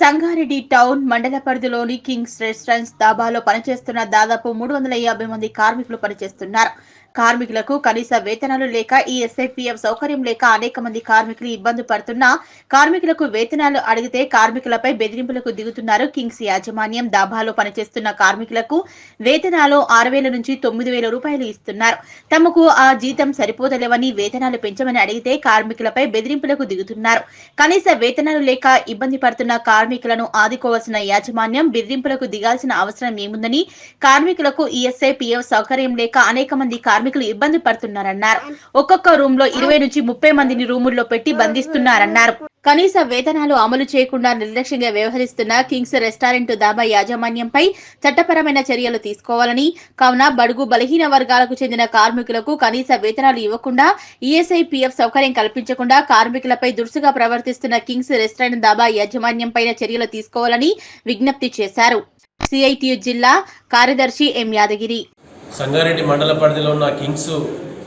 Sangareddy town మండల పరిధిలోని Kings restaurants దాబాలో పనిచేస్తున్న దాదాపు మూడు వందల యాభై మంది కార్మికులు పనిచేస్తున్నారు. కార్మికులకు కనీస వేతనాలు లేక ఈ ఎస్ఐపిఎఫ్ సౌకర్యం లేక అనేక మంది కార్మికులు ఇబ్బంది పడుతున్నా కార్మికులకు వేతనాలు అడిగితే కార్మికులపై బెదిరింపులకు దిగుతున్నారు కింగ్స్ యాజమాన్యం. దాబాలో పనిచేస్తున్న కార్మికులకు వేతనాలు ఆరు వేల నుంచి తొమ్మిది వేల రూపాయలు ఇస్తున్నారు. తమకు ఆ జీతం సరిపోదలేవని వేతనాలు పెంచమని అడిగితే కార్మికులపై బెదిరింపులకు దిగుతున్నారు. కనీస వేతనాలు లేక ఇబ్బంది పడుతున్న కార్మికులను ఆదుకోవాల్సిన యాజమాన్యం బెదిరింపులకు దిగాల్సిన అవసరం ఏముందని కార్మికులకు ఈఎస్ఐ పిఎఫ్ సౌకర్యం లేక అనేక మంది కార్మికులు ఇబ్బంది పడుతున్నారన్నారు. ఒక్కొక్క రూమ్లో ఇరవై నుంచి ముప్పై మందిని రూముల్లో పెట్టి బంధిస్తున్నారన్నారు. కనీస వేతనాలు అమలు చేయకుండా నిర్లక్ష్యంగా వ్యవహరిస్తున్న కింగ్స్ రెస్టారెంట్ దాబా యాజమాన్యంపై చట్టపరమైన చర్యలు తీసుకోవాలని కావున బడుగు బలహీన వర్గాలకు చెందిన కార్మికులకు కనీస వేతనాలు ఇవ్వకుండా ఈఎస్ఐ పిఎఫ్ సౌకర్యం కల్పించకుండా కార్మికులపై దురుసుగా ప్రవర్తిస్తున్న కింగ్స్ రెస్టారెంట్ దాబా యాజమాన్యంపైన చర్యలు తీసుకోవాలని విజ్ఞప్తి చేశారు. సిఐటియు జిల్లా కార్యదర్శి ఎం యాదగిరి. సంగారెడ్డి మండల పరిధిలో ఉన్న కింగ్స్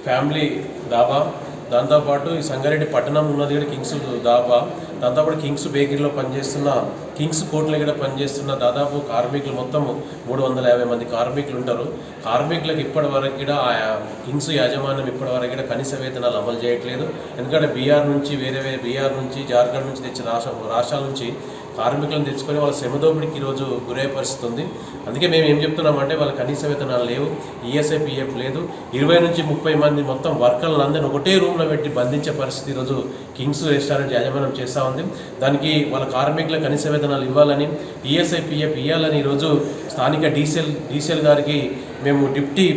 ఫ్యామిలీ దాబా. దాంతోపాటు ఈ సంగారెడ్డి పట్టణం ఉన్నది కూడా కింగ్స్ దాబా. దాంతోపాటు కింగ్స్ బేకరీలో పనిచేస్తున్న కింగ్స్ కోట్ల కూడా పనిచేస్తున్న దాదాపు కార్మికులు మొత్తం మూడు వందల యాభై మంది కార్మికులు ఉంటారు. కార్మికులకు ఇప్పటి వరకు కూడా ఆ కింగ్స్ యాజమాన్యం ఇప్పటి వరకు కూడా కనీస వేతనాలు అమలు చేయట్లేదు. ఎందుకంటే బీహార్ నుంచి వేరే వేరే బీహార్ నుంచి జార్ఖండ్ నుంచి తెచ్చిన రాష్ట్ర రాష్ట్రాల నుంచి కార్మికులను తెచ్చుకొని వాళ్ళ శ్రమదోపిడికి ఈరోజు గురయ్యే పరిస్థితి ఉంది అందుకే మేము ఏం చెప్తున్నామంటే వాళ్ళ కనీస వేతనాలు లేవు ఈఎస్ఐ పిఎఫ్ లేదు. ఇరవై నుంచి ముప్పై మంది మొత్తం వర్కర్లను అందరినీ ఒకటే రూమ్లో పెట్టి బంధించే పరిస్థితి ఈరోజు కింగ్స్ రెస్టారెంట్ యాజమాన్యం చేస్తూ ఉంది. దానికి వాళ్ళ కార్మికుల కనీస వేతనాలు ఇవ్వాలని ఈఎస్ఐ పిఎఫ్ ఇవ్వాలని ఈరోజు స్థానిక డీసెల్ డీసెల్ గారికి మేము డిప్టీ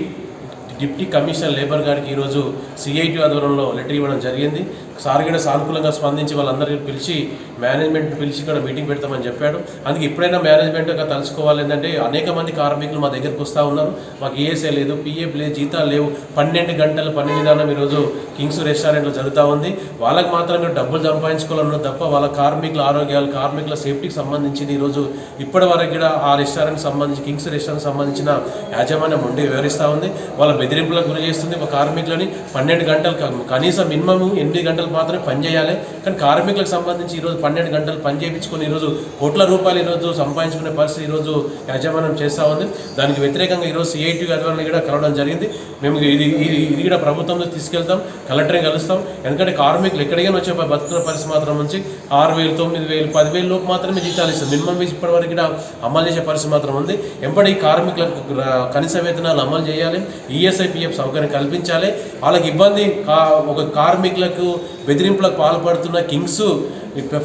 డిప్టీ కమిషనర్ లేబర్ గారికి ఈరోజు సిఐటి ఆధ్వర్యంలో లెటర్ ఇవ్వడం జరిగింది. సార్ కూడా సానుకూలంగా స్పందించి వాళ్ళందరికీ పిలిచి మేనేజ్మెంట్ పిలిచి ఇక్కడ మీటింగ్ పెడతామని చెప్పాడు. అందుకే ఎప్పుడైనా మేనేజ్మెంట్ ఒక తలుచుకోవాలి ఏంటంటే అనేక మంది కార్మికులు మా దగ్గరకు వస్తూ ఉన్నారు. మాకు ఏఎస్ఏ లేదు పిఎఫ్ లేదు జీతాలు లేవు. పన్నెండు గంటల పని విధానం ఈరోజు కింగ్స్ రెస్టారెంట్లో జరుగుతూ ఉంది. వాళ్ళకి మాత్రమే డబ్బులు సంపాదించుకోవాలన్న తప్ప వాళ్ళ కార్మికుల ఆరోగ్యాలు కార్మికుల సేఫ్టీకి సంబంధించింది ఈరోజు ఇప్పటి వరకు కూడా ఆ రెస్టారెంట్ సంబంధించి కింగ్స్ రెస్టారెంట్ సంబంధించిన యాజమాన్యం ఉండి వివరిస్తూ ఉంది. వాళ్ళ బెదిరింపులకు గురి చేస్తుంది ఒక కార్మికులని పన్నెండు గంటలు కనీసం మినిమం ఎనిమిది గంటలు మాత్రమే పని చేయాలి. కానీ కార్మికులకు సంబంధించి ఈరోజు పన్నెండు గంటలు పని చేయించుకొని ఈరోజు కోట్ల రూపాయలు ఈరోజు సంపాదించుకునే పరిస్థితి ఈరోజు యాజమాన్యం చేస్తూ ఉంది. దానికి వ్యతిరేకంగా ఈరోజు సిఐటి అధికారులను కూడా కలవడం జరిగింది. మేము ఇది ఇది ఇది కూడా ప్రభుత్వంలో తీసుకెళ్తాం కలెక్టర్ని కలుస్తాం. ఎందుకంటే కార్మికులు ఎక్కడికైనా వచ్చే ప- బతుకున్న పరిస్థితి మాత్రం నుంచి ఆరు వేలు తొమ్మిది వేలు పదివేలు లోపు మాత్రమే జీతాలు ఇస్తారు మినిమం వేసి ఇప్పటివరకు కూడా అమలు చేసే పరిస్థితి మాత్రం ఉంది. ఎంబడి కార్మికులకు కనీస వేతనాలు అమలు చేయాలి. ఈఎస్ పిఎఫ్ సౌకర్యం కల్పించాలి. వాళ్ళకి ఇబ్బంది కా ఒక కార్మికులకు బెదిరింపులకు పాల్పడుతున్న కింగ్స్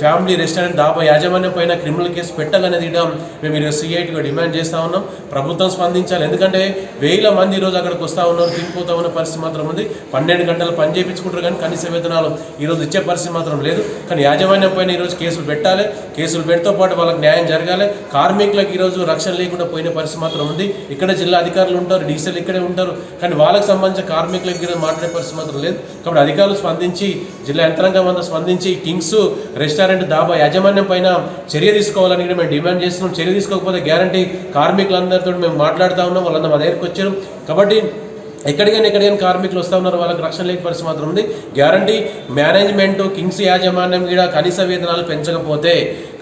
ఫ్యామిలీ రెస్టారెంట్ దాబా యాజమాన్యం పైన క్రిమినల్ కేసు పెట్టాలనేది ఇవ్వడం మేము ఈరోజు సిఐటిగా డిమాండ్ చేస్తూ ఉన్నాం. ప్రభుత్వం స్పందించాలి. ఎందుకంటే వేల మంది ఈరోజు అక్కడికి వస్తూ ఉన్నారు తిరిగిపోతూ ఉన్న పరిస్థితి మాత్రం ఉంది. పన్నెండు గంటలు పని చేయించుకుంటారు కానీ కనీస వేతనాలు ఈరోజు ఇచ్చే పరిస్థితి మాత్రం లేదు. కానీ యాజమాన్యం పైన ఈరోజు కేసులు పెట్టాలి. కేసులు పెడితో పాటు వాళ్ళకి న్యాయం జరగాలి. కార్మికులకు ఈరోజు రక్షణ లేకుండా పోయిన పరిస్థితి మాత్రం ఉంది. ఇక్కడ జిల్లా అధికారులు ఉంటారు డీసీలు ఇక్కడే ఉంటారు. కానీ వాళ్ళకి సంబంధించిన కార్మికుల దగ్గర మాట్లాడే పరిస్థితి మాత్రం లేదు. కాబట్టి అధికారులు స్పందించి జిల్లా యంత్రాంగం అంతా స్పందించి కింగ్స్ రెస్టారెంట్ దాబా యాజమాన్యం పైన చర్య తీసుకోవాలని కూడా మేము డిమాండ్ చేస్తున్నాం. చర్య తీసుకోకపోతే గ్యారంటీ కార్మికులందరితో మేము మాట్లాడుతూ ఉన్నాం. వాళ్ళందరూ మా దగ్గరికి వచ్చారు. కాబట్టి ఎక్కడికైనా ఎక్కడికైనా కార్మికులు వస్తూ ఉన్నారు. వాళ్ళకి రక్షణ లేని పరిస్థితి మాత్రం ఉంది. గ్యారంటీ మేనేజ్మెంట్ కింగ్స్ యాజమాన్యం కూడా కనీస వేతనాలు పెంచకపోతే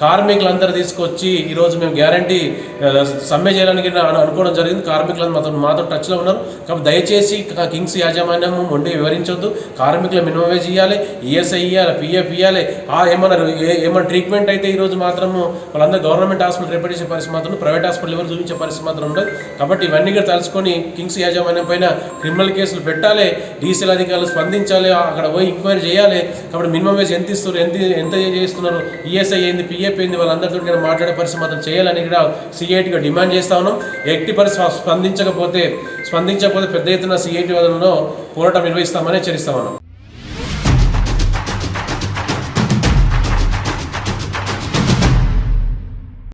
కార్మికులందరూ తీసుకొచ్చి ఈరోజు మేము గ్యారంటీ సమ్మె చేయడానికి అనుకోవడం జరిగింది. కార్మికులందరూ మాతో మాతో టచ్లో ఉన్నారు. కాబట్టి దయచేసి కింగ్స్ యాజమాన్యం ఉండి వివరించొద్దు. కార్మికుల మినిమం వేజ్ ఇవ్వాలి ఈఎస్ఐ ఇవ్వాలి పిఎఫ్ ఇవ్వాలి ఆ ఏమన్నా ఏమన్నా ట్రీట్మెంట్ అయితే ఈరోజు మాత్రము వాళ్ళందరూ గవర్నమెంట్ హాస్పిటల్ రిపేర్ చేసే పరిస్థితి మాత్రం ప్రైవేట్ హాస్పిటల్ ఎవరు చూపించే పరిస్థితి మాత్రం ఉండదు. కాబట్టి ఇవన్నీ కూడా తలుచుకొని కింగ్స్ యాజమాన్యం పైన క్రిమినల్ కేసులు పెట్టాలి డీసీఎల్ అధికారులు స్పందించాలి అక్కడ పోయి ఎంక్వైరీ చేయాలి. కాబట్టి మినిమం వేజ్ ఎంత ఇస్తారు ఎంత ఎంత చేస్తున్నారు ఈఎస్ఐ ఏంది పిఎఫ్ అయిపోయింది వాళ్ళందరితో కూడా మాట్లాడే పరిస్థితి మాత్రం చేయాలని కూడా సిఐటిగా డిమాండ్ చేస్తా ఉన్నాం. ఎట్టి పరిస్థితి స్పందించకపోతే స్పందించకపోతే పెద్ద ఎత్తున సిఐటి వదలలో పోరాటం నిర్వహిస్తామని హెచ్చరిస్తా ఉన్నాం.